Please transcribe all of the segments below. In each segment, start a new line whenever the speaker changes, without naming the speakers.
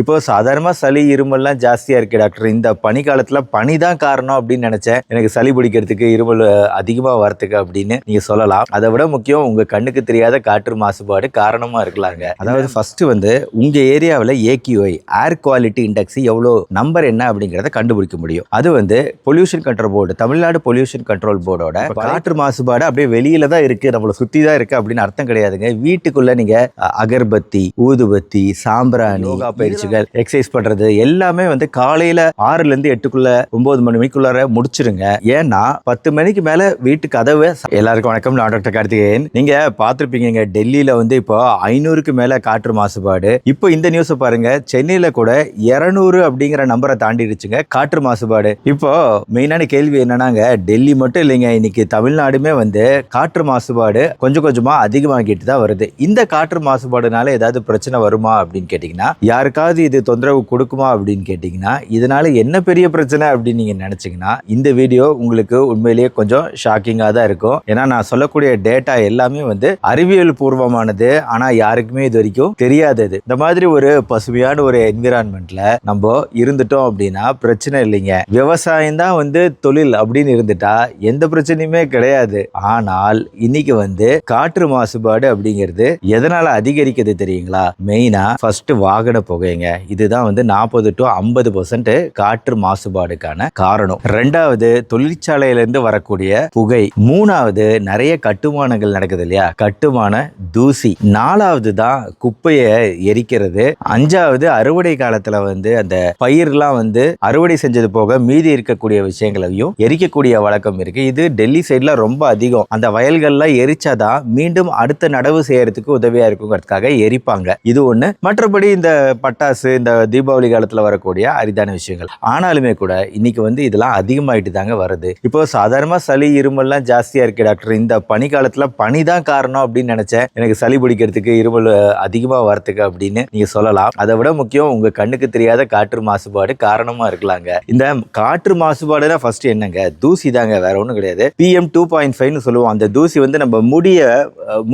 இப்போ சாதாரணமாக சளி இருமல்லாம் ஜாஸ்தியாக இருக்கு டாக்டர். இந்த பனி காலத்தில் பனி தான் காரணம் அப்படின்னு நினச்சேன். எனக்கு சளி பிடிக்கிறதுக்கு இருமல் அதிகமாக வரத்துக்கு அப்படின்னு நீங்கள் சொல்லலாம். அதை விட முக்கியம் உங்கள் கண்ணுக்கு தெரியாத காற்று மாசுபாடு காரணமாக இருக்கலாங்க. அதாவது ஃபர்ஸ்ட் வந்து உங்கள் ஏரியாவில் A Q I air quality index எவ்வளோ நம்பர் என்ன அப்படிங்கிறத கண்டுபிடிக்க முடியும். அது வந்து pollution control board Tamil Nadu pollution control போர்டோட காற்று மாசுபாடு அப்படியே வெளியில தான் இருக்கு. நம்மளை சுத்தி தான் இருக்கு அப்படின்னு அர்த்தம் கிடையாதுங்க. வீட்டுக்குள்ள நீங்க அ, அகர்பத்தி ஊதுபத்தி சாம்பிராணி யோகா பயிற்சிகள் எக்ஸசைஸ் பண்றது எல்லாமே வந்து காலையில ஆறுல இருந்து எட்டுக்குள்ள ஒன்பது மணி மணிக்குள்ளார முடிச்சிருங்க. ஏன்னா பத்து மணிக்கு மேல வீட்டு கதவு எல்லாருக்கும் வணக்கம் நான் டாக்டர் கார்த்திகேயன். நீங்க பார்த்துருப்பீங்க டெல்லியில வந்து இப்போ ஐநூறுக்கு மேல காற்று மாசுபாடு. இப்போ இந்த நியூஸை பாருங்க சென்னையில கூட இருநூறு அப்படிங்கிற நம்பரை தாண்டிடுச்சுங்க காற்று மாசுபாடு. இப்போ மெயினான கேள்வி என்னன்னாங்க டெல்லி மட்டும் இல்லைங்க இன்னைக்கு தமிழ்நாடுமே வந்து காற்று மாசுபாடு கொஞ்சம் கொஞ்சமா அதிகமாகிட்டு தான் வருது. இந்த காற்று மாசுபாடுனால ஏதாவது பிரச்சனை வருமா அப்படின்னு கேட்டிங்கன்னா யாருக்காவது இது தொந்தரவு கொடுக்குமா அப்படின்னு கேட்டிங்கன்னா இதனால் என்ன பெரிய பிரச்சனை அப்படின்னு நீங்கள் நினச்சிங்கன்னா இந்த வீடியோ உங்களுக்கு உண்மையிலேயே கொஞ்சம் ஷாக்கிங்காக தான் இருக்கும். ஏன்னா நான் சொல்லக்கூடிய டேட்டா எல்லாமே வந்து அறிவியல் பூர்வமானது. ஆனால் யாருக்குமே இது வரைக்கும் தெரியாதது. இந்த மாதிரி ஒரு பசுமையான ஒரு என்விரான்மெண்ட்டில் நம்ம இருந்துட்டோம் அப்படின்னா பிரச்சனை இல்லைங்க. விவசாயம் தான் வந்து தொழில் அப்படின்னு இருந்துட்டா எந்த பிரச்சனையுமே கிடையாது. ஆனால் இன்னைக்கு வந்து காற்று மாசுபாடு அப்படிங்கிறது எதனால் அதிகரிக்குது தெரியுங்களா? மெயினாக ஃபர்ஸ்ட் வாகன புகைங்க. இதுதான் வந்து நாற்பது டு ஐம்பது பர்சன்ட் காற்று மாசுபாடுக்கான காரணம். ரெண்டாவது தொழிற்சாலையில இருந்து வரக்கூடிய புகை. மூணாவது நிறைய கட்டுமானங்கள் நடக்குது இல்லையா? கட்டுமான தூசி. நாலாவது தான் குப்பையை எரிக்கிறது. அஞ்சாவது அறுவடை காலத்துல வந்து அந்த பயிர்லாம் வந்து அறுவடை செஞ்சது போக மீதி இருக்கக்கூடிய விஷயங்களையும் எரிக்கக்கூடிய வழக்கம் இருக்கு. இது டெல்லி சைட்ல ரொம்ப அதிகம். அந்த வயல்கள்லாம் எரிச்சாதான் மீண்டும் அடுத்த நடவு செய்யறதுக்கு உதவியா இருக்குங்கிறதுக்காக எரிப்பாங்க. இது ஒண்ணு. மற்றபடி இந்த பட்டா பட்டாசு இந்த தீபாவளி காலத்துல வரக்கூடிய அரிதான விஷயங்கள். ஆனாலுமே கூட இன்னைக்கு வந்து இதெல்லாம் அதிகமாயிட்டு தாங்க வருது. இப்போ சாதாரணமா சளி இருமல்லாம் ஜாஸ்தியா இருக்கு டாக்டர். இந்த பனி காலத்துல பனி தான் காரணம் அப்படின்னு நினைச்சேன். எனக்கு சளி பிடிக்கிறதுக்கு இருமல் அதிகமா வரத்துக்கு அப்படின்னு நீங்க சொல்லலாம். அதை விட முக்கியம் உங்க கண்ணுக்கு தெரியாத காற்று மாசுபாடு காரணமா இருக்கலாங்க. இந்த காற்று மாசுபாடுனா ஃபர்ஸ்ட் என்னங்க? தூசி தாங்க வேற ஒன்றும் கிடையாது. பிஎம் டூ பாயிண்ட் ஃபைவ்னு சொல்லுவோம். அந்த தூசி வந்து நம்ம முடிய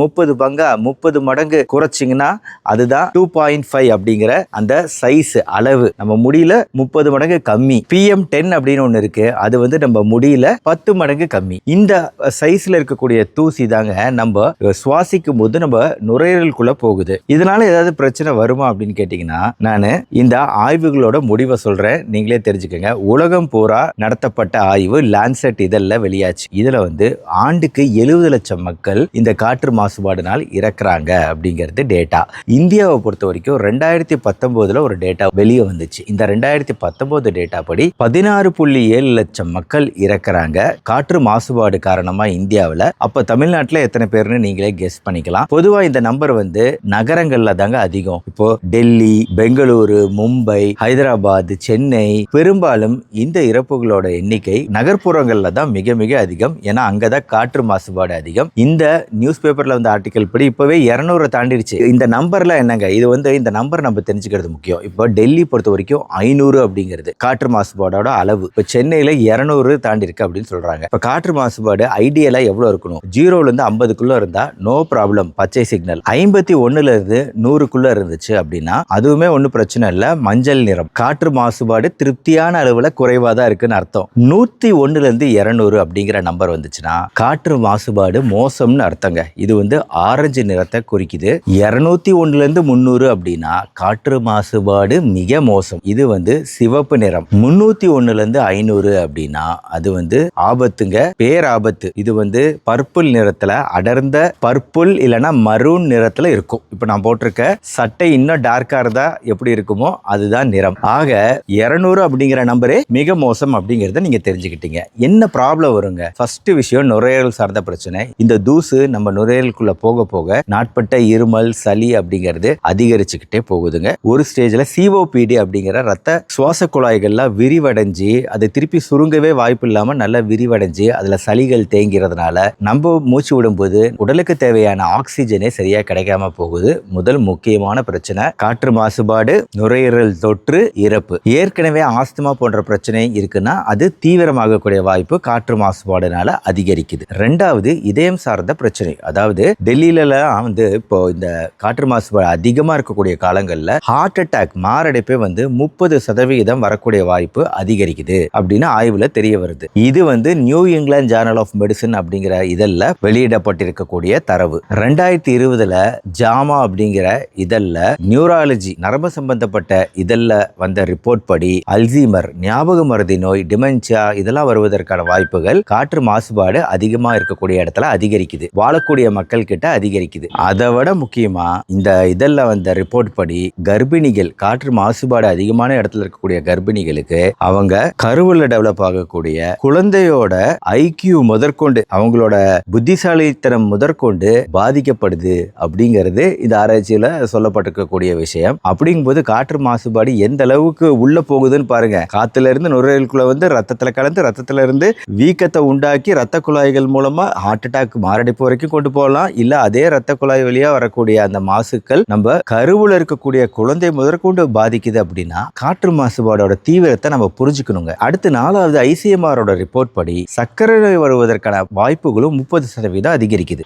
முப்பது பங்கா முப்பது மடங்கு குறைச்சிங்கன்னா அதுதான் டூ பாயிண்ட் ஃபைவ் அப்படிங்கிற அந்த சைஸ் அளவு. நம்ம முடியல முப்பது மடங்கு கம்மி. பிஎம் டென் அப்படின்னு ஒன்று இருக்கு. அது வந்து நம்ம முடியல பத்து மடங்கு கம்மி. இந்த சைஸ்ல இருக்கக்கூடிய தூசி தாங்க நம்ம சுவாசிக்கும் போது நம்ம நுரையீரலுக்குள்ள போகுது. இதனால ஏதாவது பிரச்சனை வருமா அப்படின்னு கேட்டிங்கன்னா நான் இந்த ஆய்வுகளோட முடிவை சொல்றேன். நீங்களே தெரிஞ்சுக்கோங்க. உலகம் பூரா நடத்தப்பட்ட ஆய்வு லான்செட் இதழில் வெளியாச்சு. இதுல வந்து ஆண்டுக்கு எழுபது லட்சம் மக்கள் இந்த காற்று மாசுபாடுனால் இறக்குறாங்க அப்படிங்கிறது டேட்டா இந்தியாவை பொறுத்த வரைக்கும் ரெண்டாயிரத்தி பத்தொன்பதுல ஒரு டேட்டா வெளியே வந்துச்சு. இந்த ரெண்டாயிரத்தி பத்தொன்பது டேட்டா படி பதினாறு புள்ளி ஏழு லட்சம் மக்கள் இறக்குறாங்க. காற்று மாசுபாடு காரணமா இந்தியாவில். அப்ப தமிழ்நாட்டில் எத்தனை பேர்னு நீங்களே கெஸ் பண்ணிக்கலாம். பொதுவா இந்த நம்பர் வந்து நகரங்கள்ல தாங்க அதிகம். இப்போ டெல்லி பெங்களூரு மும்பை ஹைதராபாத் சென்னை பெரும்பாலும் இந்த இறப்புகளோட எண்ணிக்கை நகர்ப்புறங்கள்ல தான் மிக மிக அதிகம். ஏன்னா அங்கதான் காற்று மாசுபாடு அதிகம். இந்த நியூஸ் பேப்பர்ல வந்த ஆர்டிக்கல் படி இப்பவே இருநூறு தாண்டிடுச்சு. இந்த நம்பர்ல என்னங்க? இது வந்து இந்த நம்பர் நம்ம தெரிஞ்சுக்கிறது முக்கியம். இப்போ டெல்லி பொறுத்த வரைக்கும் ஐநூறு அப்படிங்கிறது காற்று மாசுபாடோட அளவு. இப்போ சென்னையில் இருநூறு தாண்டி இருக்கு அப்படின்னு சொல்றாங்க. இப்போ காற்று மாசுபாடு ஐடியலா எவ்வளவு இருக்கணும்? ஜீரோல இருந்து ஐம்பதுக்குள்ள இருந்தா நோ ப்ராப்ளம் பச்சை சிக்னல் ஐம்பத்தி ஒன்னுல இருந்து நூறுக்குள்ள இருந்துச்சு அப்படின்னா அதுவுமே ஒன்றும் பிரச்சனை இல்லை. மஞ்சள் நிறம். காற்று மாசுபாடு திருப்தியான அளவில் குறைவா தான் இருக்குன்னு அர்த்தம். நூத்தி ஒன்னுல இருந்து இரநூறு அப்படிங்கிற நம்பர் வந்துச்சுன்னா காற்று மாசுபாடு மோசம்னு அர்த்தங்க. இது வந்து ஆரஞ்சு நிறத்தை குறிக்குது. இருநூத்தி ஒன்னுல இருந்து முந்நூறு அப்படின்னா காற்று மாசுபாடு மிக மோசம். இது வந்து சிவப்பு நிறம். முன்னூத்தி ஒண்ணுல இருந்து ஐநூறு அப்படின்னா அது வந்து ஆபத்துங்க. பேராபத்து. இது வந்து பர்பிள் நிறத்துல அடர்ந்த பர்பிள் இல்லைன்னா மரூன் நிறத்துல இருக்கும். இப்போ நான் போட்டிருக்க சட்டை இன்னும் டார்க்கா இருந்தா எப்படி இருக்குமோ அதுதான் நிறம். ஆக இருநூறு அப்படிங்கிற நம்பரே மிக மோசம் அப்படிங்கறத நீங்க தெரிஞ்சுக்கிட்டீங்க. என்ன ப்ராப்ளம் வருங்க? ஃபர்ஸ்ட் விஷயம் நுரையீரல் சார்ந்த பிரச்சனை. இந்த தூசு நம்ம நுரையீரலுக்குள்ள போக போக நாட்பட்ட இருமல் சளி அப்படிங்கிறது அதிகரிச்சுக்கிட்டே போகுதுங்க. ஒரு ஸ்டேஜில் சிஓபிடி அப்படிங்கிற ரத்த சுவாச குழாய்கள்லாம் விரிவடைஞ்சு அதை திருப்பி சுருங்கவே வாய்ப்பு இல்லாமல் நல்லா விரிவடைஞ்சு அதில் சளிகள் தேங்கிறதுனால நம்ம மூச்சு விடும்போது உடலுக்கு தேவையான ஆக்சிஜனே சரியாக கிடைக்காம போகுது. முதல் முக்கியமான பிரச்சனை காற்று மாசுபாடு நுரையீரல் தொற்று இறப்பு. ஏற்கனவே ஆஸ்துமா போன்ற பிரச்சனை இருக்குன்னா அது தீவிரமாகக்கூடிய வாய்ப்பு காற்று மாசுபாடுனால அதிகரிக்குது. ரெண்டாவது இதயம் சார்ந்த பிரச்சனை. அதாவது டெல்லியிலலாம் வந்து இப்போ இந்த காற்று மாசுபாடு அதிகமாக இருக்கக்கூடிய காலங்களில் ஹார்ட் ஹார்ட் அட்டாக் மாரடைப்பே வந்து முப்பது சதவிகிதம் வரக்கூடிய வாய்ப்பு அதிகரிக்குது அப்படின்னு ஆய்வுல தெரிய வருது. இது வந்து new England journal of medicine அப்படிங்கிற இதழில் வெளியிடப்பட்டிருக்கக்கூடிய தரவு. ரெண்டாயிரத்தி இருபதுல ஜாமா அப்படிங்கிற இதழில் நியூராலஜி நரம்பு சம்பந்தப்பட்ட இதழில் வந்த ரிப்போர்ட் படி அல்சீமர் ஞாபக மருதி நோய் டிமென்ஷியா இதெல்லாம் வருவதற்கான வாய்ப்புகள் காற்று மாசுபாடு அதிகமா இருக்கக்கூடிய இடத்துல அதிகரிக்குது. வாழக்கூடிய மக்கள் கிட்ட அதிகரிக்குது. அதை விட முக்கியமா இந்த இதழில் வந்த ரிப்போர்ட் படி கர்ப்பிணிகள் காற்று மாசுபாடு அதிகமான இடத்துல இருக்கக்கூடிய கர்ப்பிணிகளுக்கு அவங்க கருவுல டெவலப் ஆகக்கூடிய குழந்தையோட ஐக்கியூ முதற்கொண்டு அவங்களோட புத்திசாலித்தனம் முதற்கொண்டு பாதிக்கப்படுது அப்படிங்கிறது இந்த ஆராய்ச்சியில சொல்லப்பட்டிருக்கக்கூடிய விஷயம். அப்படிங்கும்போது காற்று மாசுபாடு எந்த அளவுக்கு உள்ள போகுதுன்னு பாருங்க. காத்துல இருந்து நுரையீரலுக்குள்ள வந்து ரத்தத்துல கலந்து ரத்தத்துல இருந்து வீக்கத்தை உண்டாக்கி ரத்த குழாய்கள் மூலமா ஹார்ட் அட்டாக் மாரடைப்பு வரைக்கும் கொண்டு போகலாம். இல்ல அதே ரத்த குழாய் வழியா வரக்கூடிய அந்த மாசுக்கள் நம்ம கருவுல இருக்கக்கூடிய குழந்தை முதற்கொண்டு பாதிக்குது அப்படின்னா காற்று மாசுபாடோட தீவிரத்தை நம்ம புரிஞ்சுக்கணுங்க. அடுத்து நாலாவது ஐசிஎம்ஆரோட ரிப்போர்ட் படி சர்க்கரை நோய் வருவதற்கான வாய்ப்புகளும் முப்பது சதவீதம் அதிகரிக்குது.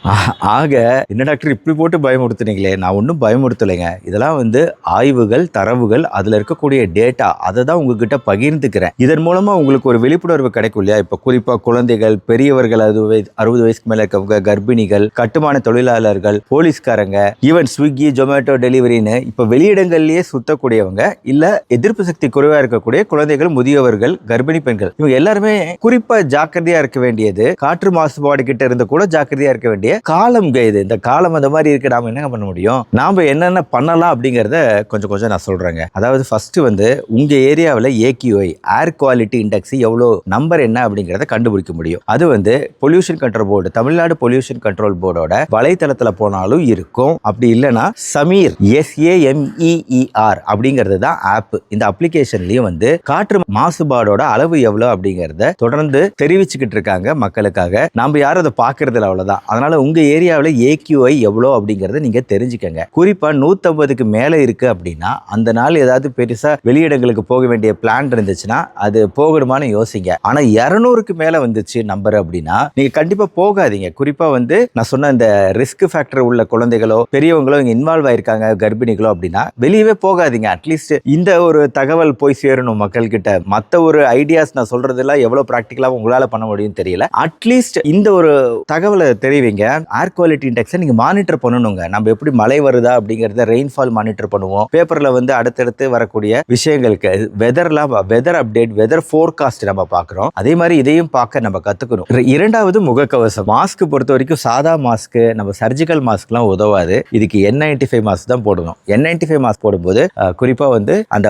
ஆக என்ன டாக்டர் இப்படி போட்டு பயமுறுத்துனீங்களே? நான் ஒன்றும் பயமுறுத்தலைங்க. இதெல்லாம் வந்து ஆய்வுகள் தரவுகள் அதுல இருக்கக்கூடிய டேட்டா அதை தான் உங்ககிட்ட பகிர்ந்துக்கிறேன். இதன் மூலமா உங்களுக்கு ஒரு விழிப்புணர்வு கிடைக்கும் இல்லையா? இப்போ குறிப்பா குழந்தைகள் பெரியவர்கள் அறுபது அறுபது வயசுக்கு மேல இருக்கவங்க கர்ப்பிணிகள் கட்டுமான தொழிலாளர்கள் போலீஸ்காரங்க ஈவன் ஸ்விக்கி ஜொமேட்டோ டெலிவரின்னு இப்போ வெளியிடங்கள்லயே சுத்தக்கூடியவங்க இல்ல எதிர்ப்பு சக்தி குறைவா இருக்கக்கூடிய குழந்தைகள் முதியவர்கள் கர்ப்பிணி பெண்கள் இவங்க எல்லாருமே குறிப்பா ஜாக்கிரதையா இருக்க வேண்டியது காற்று மாசுபாடு கிட்ட இருந்து கூட ஜாக்கிரதையா இருக்க வேண்டிய காலம் இது. இந்த காலம் அந்த மாதிரி இருக்கு நாம என்ன பண்ண முடியும்? நாம என்னென்ன பண்ணலாம் அப்படிங்கறத கொஞ்சம் கொஞ்சம் நான் சொல்றேங்க. அதாவது ஃபர்ஸ்ட் வந்து உங்க ஏரியாவில் A Q I air quality index எவ்வளோ நம்பர் என்ன அப்படிங்கறத கண்டுபிடிக்க முடியும். அது வந்து pollution control board Tamil Nadu pollution control போர்டோட வலைத்தளத்தில் போனாலும் இருக்கும். அப்படி இல்லைன்னா சமீர் எஸ்ஏஎம்இஇ எஸ்ஏஎம்இஇஆர் அப்படிங்கிறது தான் ஆப் இந்த அப்ளிகேஷன்லயும் வந்து காற்று மாசுபாடோட அளவு எவ்வளோ அப்படிங்கறத தொடர்ந்து தெரிவிச்சுக்கிட்டு இருக்காங்க மக்களுக்காக. நம்ம யாரும் அதை பார்க்கறதுல அவ்வளோதான். அதனால உங்க ஏரியாவில் ஏக்யூஐ எவ்வளோ அப்படிங்கறத நீங்க தெரிஞ்சுக்கங்க. குறிப்பா நூத்தம்பதுக்கு மேலே இருக்கு அப்படின்னா அந்த நாள் ஏதாவது பெருசா வெளியிடங்களுக்கு போக வேண்டிய பிளான் இருந்துச்சுன்னா அது போகணுமான்னு யோசிங்க. ஆனா இரநூறுக்கு மேல வந்துச்சு நம்பர் அப்படின்னா நீங்க கண்டிப்பா போகாதீங்க. குறிப்பா வந்து நான் சொன்ன இந்த ரிஸ்க் ஃபேக்டர் உள்ள குழந்தைகளோ பெரியவங்களோ இங்க இன்வால்வ் ஆயிருக்காங்க கர்ப்பிணிகளோ அப்படின்னா வெளியே வெளியவே போகாதீங்க. அட்லீஸ்ட் இந்த ஒரு தகவல் போய் சேரணும் மக்கள் கிட்ட மத்த ஒரு ஐடியாஸ் நான் சொல்றதெல்லாம் எவ்வளவு ப்ராக்டிக்கலா உங்களால பண்ண முடியும் தெரியல. அட்லீஸ்ட் இந்த ஒரு தகவலை தெரிவிங்க. ஏர் குவாலிட்டி இண்டெக்ஸை நீங்க மானிட்டர் பண்ணணுங்க. நம்ம எப்படி மழை வருதா அப்படிங்கறத ரெயின்ஃபால் மானிட்டர் பண்ணுவோம். பேப்பர்ல வந்து அடுத்தடுத்து வரக்கூடிய விஷயங்களுக்கு வெதர்லாம் வெதர் அப்டேட் வெதர் ஃபோர்காஸ்ட் நம்ம பார்க்குறோம். அதே மாதிரி இதையும் பார்க்க நம்ம கத்துக்கணும். இரண்டாவது முகக்கவசம். மாஸ்க் பொறுத்த வரைக்கும் சாதா மாஸ்க் நம்ம சர்ஜிக்கல் மாஸ்க்லாம் உதவாது. இதுக்கு என் நைன்டி ஃபைவ் மாஸ்க் தான் போடணும். என் நைன்டி ஃபைவ் மாஸ்க் போடும்போது வரும்போது குறிப்பாக வந்து அந்த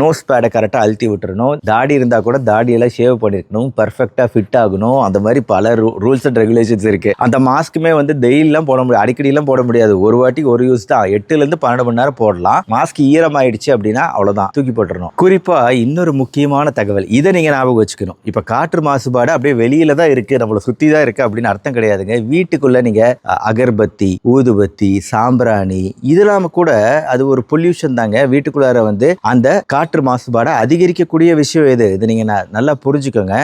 நோஸ் பேடை கரெக்டாக அழுத்தி விட்டுறணும். தாடி இருந்தால் கூட தாடியெல்லாம் ஷேவ் பண்ணிருக்கணும். பர்ஃபெக்டாக ஃபிட் ஆகணும். அந்த மாதிரி பல ரூல்ஸ் அண்ட் ரெகுலேஷன்ஸ் இருக்கு. அந்த மாஸ்க்குமே வந்து டெய்லிலாம் போட முடியாது. அடிக்கடிலாம் போட முடியாது. ஒரு வாட்டி ஒரு யூஸ் தான். எட்டுல இருந்து பன்னெண்டு மணி நேரம் போடலாம். மாஸ்க் ஈரமாயிடுச்சு அப்படின்னா அவ்வளோதான் தூக்கி போட்டுறணும். குறிப்பாக இன்னொரு முக்கியமான தகவல். இதை நீங்கள் ஞாபகம் வச்சுக்கணும். இப்போ காற்று மாசுபாடு அப்படியே வெளியில தான் இருக்கு. நம்மளை சுற்றி தான் இருக்கு அப்படின்னு அர்த்தம் கிடையாதுங்க. வீட்டுக்குள்ள நீங்க அகர்பத்தி ஊதுபத்தி சாம்பிராணி இதெல்லாம் கூட அது ஒரு புள்ளி பொல்யூஷன் தாங்க. வீட்டுக்குள்ளார வந்து அந்த காற்று மாசுபாடை அதிகரிக்கக்கூடிய விஷயம் எது? இது நீங்க நல்லா புரிஞ்சுக்கோங்க.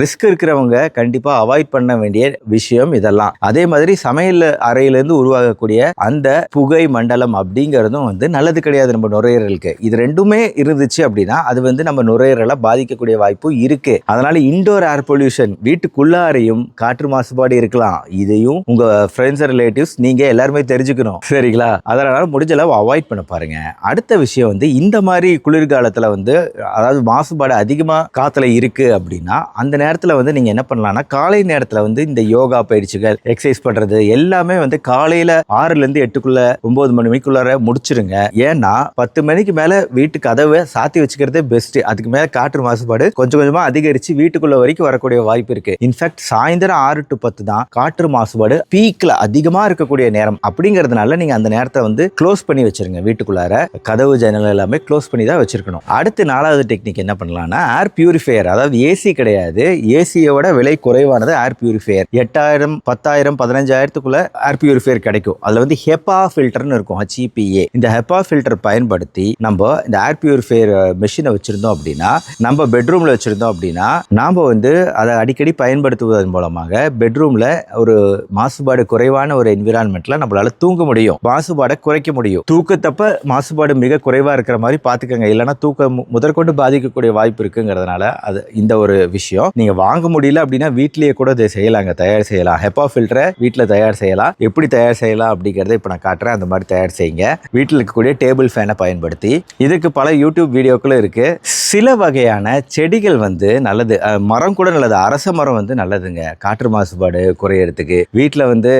ரிஸ்க் இருக்கிறவங்க கண்டிப்பா அவாய்ட் பண்ண வேண்டிய விஷயம் இதெல்லாம். அதே மாதிரி சமையல் அறையிலிருந்து உருவாகக்கூடிய அந்த புகை மண்டலம் அப்படிங்கிறதும் வந்து நல்லது கிடையாது நம்ம நுரையீரலுக்கு. இது ரெண்டுமே இருந்துச்சு அப்படின்னா அது வந்து நம்ம நுரையீரலை பாதிக்கக்கூடிய வாய்ப்பு இருக்கு. அதனால இன்டோர் ஏர் பொல்யூஷன் வீட்டுக்குள்ளாரையும் காற்று மாசுபாடு இருக்கலாம். இதையும் உங்க ஃப்ரெண்ட்ஸ் ரிலேட்டிவ்ஸ் நீங்க எல்லாருமே தெரிஞ்சுக்கணும். சரிங்களா? அதனால முடிஞ்ச அளவு அவாய்ட் பண்ண பாருங்க. அடுத்த விஷயம் வந்து இந்த மாதிரி குளிர்காலத்தில் வந்து அதாவது மாசுபாடு அதிகமாக காற்றுல இருக்குது அப்படின்னா அந்த நேரத்தில் வந்து நீங்கள் என்ன பண்ணலாம்னா காலை நேரத்தில் வந்து இந்த யோகா பயிற்சிகள் எக்ஸசைஸ் பண்ணுறது எல்லாமே வந்து காலையில் ஆறுலேருந்து எட்டுக்குள்ளே ஒம்பது மணி மணிக்குள்ளார முடிச்சிருங்க. ஏன்னா பத்து மணிக்கு மேலே வீட்டு கதவை சாத்தி வச்சுக்கிறதே பெஸ்ட்டு அதுக்கு மேலே காற்று மாசுபாடு கொஞ்சம் கொஞ்சமாக அதிகரித்து வீட்டுக்குள்ள வரைக்கும் வரக்கூடிய வாய்ப்பு இருக்குது இன்ஃபேக்ட் சாயந்தரம் ஆறு டு பத்து தான் காற்று மாசுபாடு பீக்கில் அதிகமாக இருக்கக்கூடிய நேரம். அப்படிங்கிறதுனால நீங்கள் அந்த நேரத்தை வந்து க்ளோஸ் பண்ணி வச்சிருங்க வர கதவு ஜன்னல் எல்லாமே க்ளோஸ் பண்ணி தான் வச்சிருக்கணும். அடுத்து நாலாவது டெக்னிக் என்ன பண்ணலாம்னா ஏர் பியூரிஃபையர் அதாவது ஏசி கிடையாது. ஏசியோட விலை குறைவானது ஏர் பியூரிஃபையர் எட்டாயிரம் பத்தாயிரம் பதினஞ்சாயிரத்துக்குள்ள ஏர் பியூரிஃபையர் கிடைக்கும். அதுல வந்து ஹெப்பா ஃபில்டர்னு இருக்கும் ஹெச்இபிஏ இந்த ஹெப்பா ஃபில்டர் பயன்படுத்தி நம்ம இந்த ஏர் பியூரிஃபையர் மெஷினை வச்சிருந்தோம் அப்படின்னா நம்ம பெட்ரூம்ல வச்சிருந்தோம் அப்படின்னா நாம வந்து அதை அடிக்கடி பயன்படுத்துவதன் மூலமாக பெட்ரூம்ல ஒரு மாசுபாடு குறைவான ஒரு என்விரான்மெண்ட்ல நம்மளால தூங்க முடியும். மாசுபாடை குறைக்க முடியும். தூக்கத்தப்ப மாசுபாடு மிக குறைவா இருக்கிற மாதிரி பார்த்துக்கோங்க இல்லைன்னா தூக்கம் முதற்கொண்டு பாதிக்கக்கூடிய வாய்ப்பு இருக்குங்கிறதுனால அது இந்த ஒரு விஷயம். நீங்கள் வாங்க முடியல அப்படின்னா வீட்லேயே கூட இதை செய்யலாங்க. தயார் செய்யலாம். ஹெப்பா ஃபில்டரை வீட்டில் தயார் செய்யலாம். எப்படி தயார் செய்யலாம் அப்படிங்கிறத இப்போ நான் காட்டுறேன். அந்த மாதிரி தயார் செய்யுங்க. வீட்டில் இருக்கக்கூடிய டேபிள் ஃபேனை பயன்படுத்தி. இதுக்கு பல யூடியூப் வீடியோக்களும் இருக்கு. சில வகையான செடிகள் வந்து நல்லது. மரம் கூட நல்லது. அரச மரம் வந்து நல்லதுங்க. காற்று மாசுபாடு குறையறதுக்கு. வீட்டில் வந்து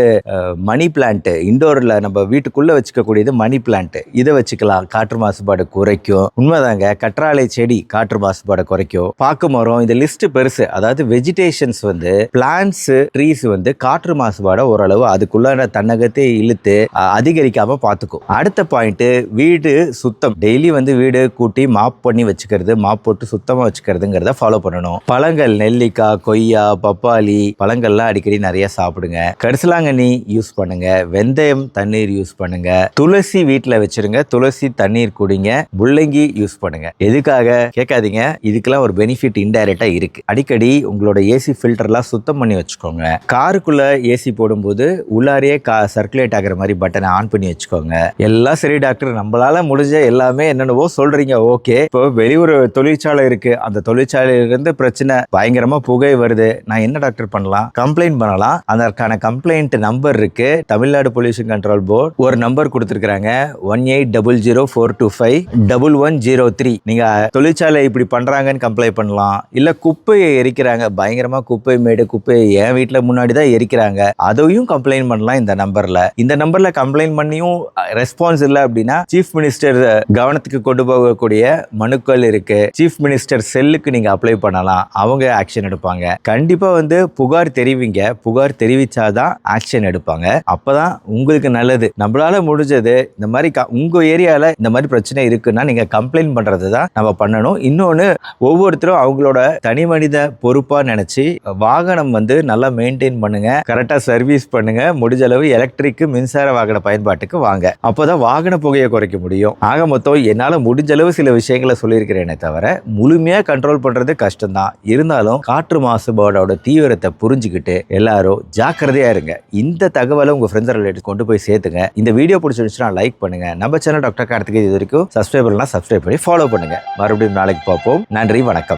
மணி பிளான்ட்டு இண்டோரில் நம்ம வீட்டுக்குள்ளே வச்சுக்கக்கூடியது மணி பிளான்ட்டு இதை வச்சுக்கலாம். காற்று மாசுபாடு குறைக்கும். உண்மைதாங்க. கற்றாழை செடி காற்று மாசுபாடு குறைக்கும். பாக்கு மரம் இந்த லிஸ்ட் பெருசு. அதாவது வெஜிடேஷன்ஸ் வந்து பிளான்ஸ் ட்ரீஸ் வந்து காற்று மாசுபாடை ஓரளவு அதுக்குள்ளான தன்னகத்தை இழுத்து அதிகரிக்காம பார்த்துக்கும். அடுத்த பாயிண்ட் வீடு சுத்தம். டெய்லி வந்து வீடு கூட்டி மாப் பண்ணி வச்சுக்கிறது மாப் போட்டு சுத்தமாக வச்சுக்கிறதுங்கிறத ஃபாலோ பண்ணணும். பழங்கள் நெல்லிக்காய் கொய்யா பப்பாளி பழங்கள்லாம் அடிக்கடி நிறைய சாப்பிடுங்க. கரிசலாங்கண்ணி யூஸ் பண்ணுங்க. வெந்தயம் தண்ணீர் யூஸ் பண்ணுங்க. துளசி வீட்டில் வச்சிருங்க. துளசி தண்ணீர் குடிங்க முள்ளங்கி யூஸ் பண்ணுங்க. எதுக்காக? கேட்காதீங்க. இதுக்கெல்லாம் ஒரு பெனிஃபிட் இன்டைரக்டா இருக்கு. அடிக்கடி உங்களோட ஏசி ஃபில்டர்லாம் சுத்தம் பண்ணி வச்சுக்கோங்க. காருக்குள்ள ஏசி போடும்போது உள்ளாரையே கா சர்க்குலேட் ஆகிற மாதிரி பட்டனை ஆன் பண்ணி வச்சுக்கோங்க. எல்லாம் சரி டாக்டர் நம்மளால முடிஞ்ச எல்லாமே என்னென்னவோ சொல்றீங்க. ஓகே இப்போ வெளியூர் தொழிற்சாலை இருக்கு. அந்த தொழிற்சாலையிலிருந்து பிரச்சனை பயங்கரமா புகை வருது. நான் என்ன டாக்டர் பண்ணலாம்? கம்ப்ளைண்ட் பண்ணலாம். அதற்கான கம்ப்ளைண்ட் நம்பர் இருக்கு. தமிழ்நாடு பொல்யூஷன் கண்ட்ரோல் போர்டு ஒரு நம்பர் கொடுத்துருக்காங்க one eight double zero four two five double one zero three நீங்கள் தொழிற்சாலை இப்படி பண்ணுறாங்கன்னு கம்ப்ளைண்ட் பண்ணலாம். இல்லை குப்பையை எரிக்கிறாங்க. பயங்கரமாக குப்பை மேடு குப்பையை என் வீட்டில் முன்னாடி தான் எரிக்கிறாங்க. அதையும் கம்ப்ளைண்ட் பண்ணலாம் இந்த நம்பரில். இந்த நம்பரில் கம்ப்ளைண்ட் பண்ணியும் ரெஸ்பான்ஸ் இல்லை அப்படின்னா சீஃப் மினிஸ்டர் கவனத்துக்கு கொண்டு போகக்கூடிய மனுக்கள் இருக்கு. சீஃப் மினிஸ்டர் செல்லுக்கு நீங்கள் அப்ளை பண்ணலாம். அவங்க ஆக்ஷன் எடுப்பாங்க. கண்டிப்பாக வந்து புகார் தெரிவிங்க. புகார் தெரிவிச்சாதான் ஆக்ஷன் எடுப்பாங்க. அப்போதான் உங்களுக்கு நல்லது. நம்மளால முடிஞ்சது. இந்த மாதிரி க- உங்க இந்த மாதிரி பிரச்சனை இருக்குன்னா நீங்கள் கம்ப்ளைண்ட் பண்ணுறது தான் நம்ம பண்ணணும். இன்னொன்று ஒவ்வொருத்தரும் அவங்களோட தனி மனித பொறுப்பாக நினச்சி வாகனம் வந்து நல்லா மெயின்டைன் பண்ணுங்க கரெக்டா சர்வீஸ் பண்ணுங்க முடிஞ்ச அளவு எலக்ட்ரிக்கு மின்சார வாகன பயன்பாட்டுக்கு வாங்க. அப்போதான் வாகன புகையை குறைக்க முடியும். ஆக மொத்தம் என்னால முடிஞ்ச அளவு சில விஷயங்களை சொல்லியிருக்கிறேனே தவிர முழுமையா கண்ட்ரோல் பண்றது கஷ்டம்தான். இருந்தாலும் காற்று மாசுபாடோட தீவிரத்தை புரிஞ்சுக்கிட்டு எல்லாரும் ஜாக்கிரதையா இருங்க. இந்த தகவலை உங்க ஃப்ரெண்ட்ஸ் ரிலேட்டிவ் கொண்டு போய் சேர்த்துங்க. இந்த வீடியோ பிடிச்சிருந்துச்சுன்னா லைக் பண்ணுங்க. நம்ம சேனல் டாக்டர் கார்த்திகை இது வரைக்கும் சப்ஸ்கிரைப் பண்ணலாம் சப்ஸ்கிரைப் பண்ணி ஃபாலோ பண்ணுங்க. மறுபடியும் நாளைக்கு பார்ப்போம். நன்றி வணக்கம்.